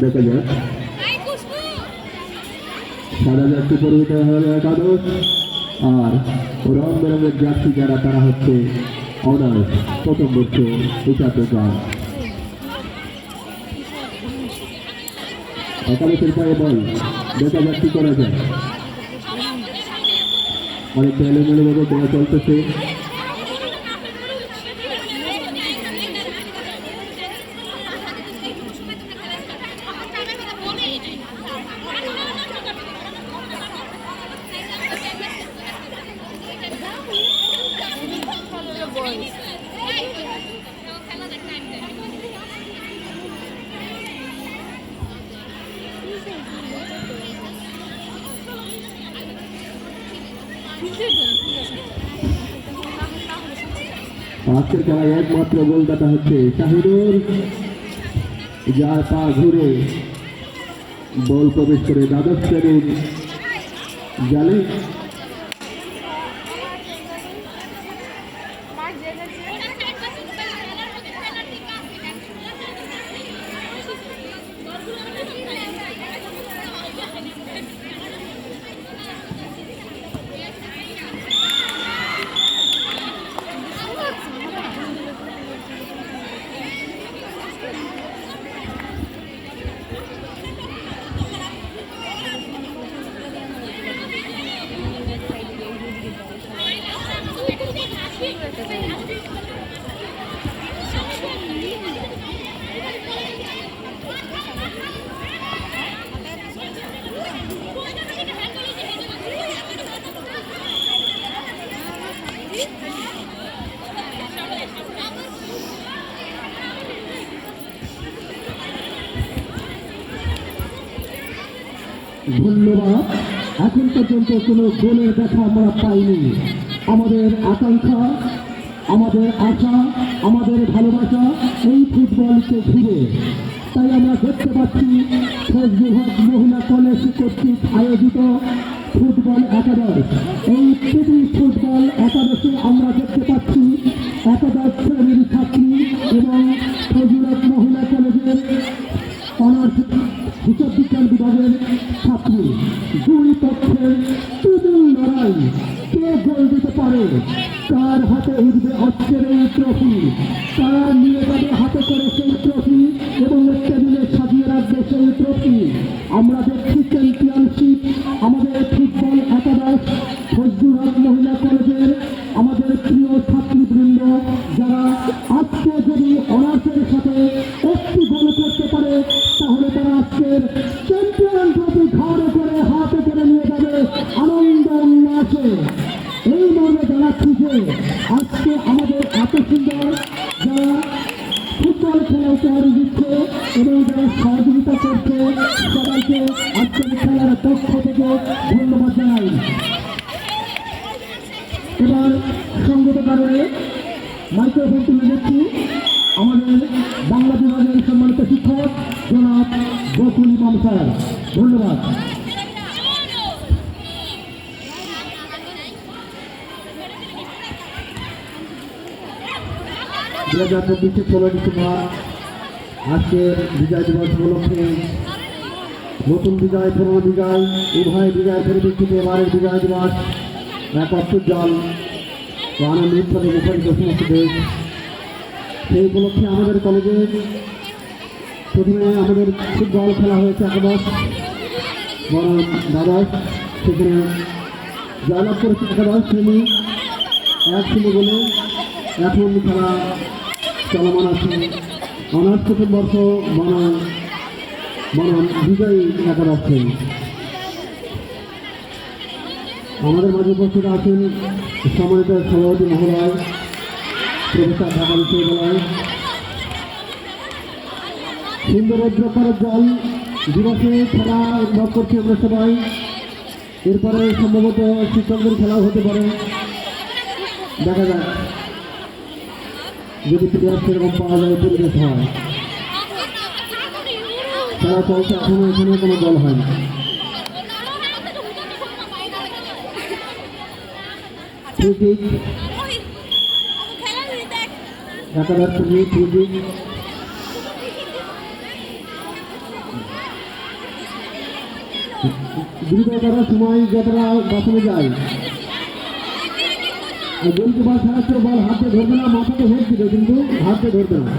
দেখা যাক। সাদা জার্সি পরিহিত হলো একাদশ। আর রং বেরঙের জার্সি যারা, তারা হচ্ছে অনার্স। প্রথম বর্ষ উচাতকা একাদশের পায়ে বল। দেখা যাক কি করা যায়। অনেক এলোমেলো ভাবে দেওয়া চলতেছে। আজকের খেলায় একমাত্র গোলদাতা হচ্ছে শাহিদুর যার পা ঘুরে বল প্রবেশ করে দ্বাদশ জালে। ধন্যবাদ। এখন পর্যন্ত কোনো গোলের দেখা আমরা পাইনি। আমাদের আকাঙ্ক্ষা, আমাদের আশা, আমাদের ভালোবাসা এই ফুটবলকে ঘিরে। তাই আমরা দেখতে পাচ্ছি ফেসবিভাগ মহিলা কলেজ কর্তৃক আয়োজিত ফুটবল একাদশ। এই প্রীতি ফুটবল একাদশে আমরা দেখতে পাচ্ছি একাদশ শ্রেণির ছাত্রী এবং ফজিলত মহিলা কলেজের পারে কার হাতে উঠবে আজকের এই ট্রফি তারা নিয়ে যাবে হাতে করে সেই ট্রফি এবং টেবিলে সাজিয়ে রাখবে সেই ট্রফি আমরা দেখছি চ্যাম্পিয়নশিপ আমাদের ফুটবল একাদশ ফজলুরহাট মহিলা কলেজের আমাদের প্রিয় ছাত্রীবৃন্দ, যারা আজকে যদি অনার্সের সাথে একটি গোল করতে পারে, তাহলে তারা আজকের চ্যাম্পিয়ন আজকে আমাদের এত সুন্দর যারা ফুটবল দিচ্ছে এবং যারা সহযোগিতা করছে, সবাইকে আজকের খেলার পক্ষ থেকে ধন্যবাদ জানাই। এবার সঙ্গত কারণে মাইক্রোফোন তুলে দিচ্ছি আমাদের বাংলা বিভাগের সম্মানিত শিক্ষক জনাব বকুল ইমাম স্যার। ধন্যবাদ। দু হাজার চব্বিশে ষোলো ডিসেম্বর আজকের বিজয় দিবস উপলক্ষে নতুন বিজয়, পুরনো বিজয়, উভয় বিজয় পরিপ্রেক্ষিতে এবারের বিজয় দিবস, এক ও আনন্দ উৎসবে মুখরিত সমস্ত দেশ সেই উপলক্ষে আমাদের কলেজে প্রথমে আমাদের ফুটবল খেলা হয়েছে একাদশ বরং দ্বাদশ সেখানে জয়লাভ করেছে একাদশ শ্রেণি এক শ্রেণি বলে এখন খেলা চলমান আছে। অনার্স প্রথম বর্ষ বনাম বনাম বিজয়ী একাদশ শ্রেণি আমাদের মাঝে উপস্থিত আছেন সম্মানিত সভাপতি মহোদয় প্রফেসর ঢাকা বিশ্ববিদ্যালয়। সুন্দর রৌদ্রকারের জল দিবসে খেলা অনুভব করছি আমরা সবাই। এরপরে সম্ভবত শিক্ষকদের খেলাও হতে পারে। দেখা যাক। যদি প্লেয়ার সেরকম পাওয়া যায় পরিবেশ হয়। খেলা চলছে এখনও এখানে কোনো দল হয়নি। ফ্রিকিক একাদশ শ্রেণি ফ্রিকিক দ্রুত করার সময় যতটা বাঁচানো যায়। আর গোলকে বল হাতে ধরবে না মাথাতে হেড দিবে কিন্তু হাতে ধরবে না।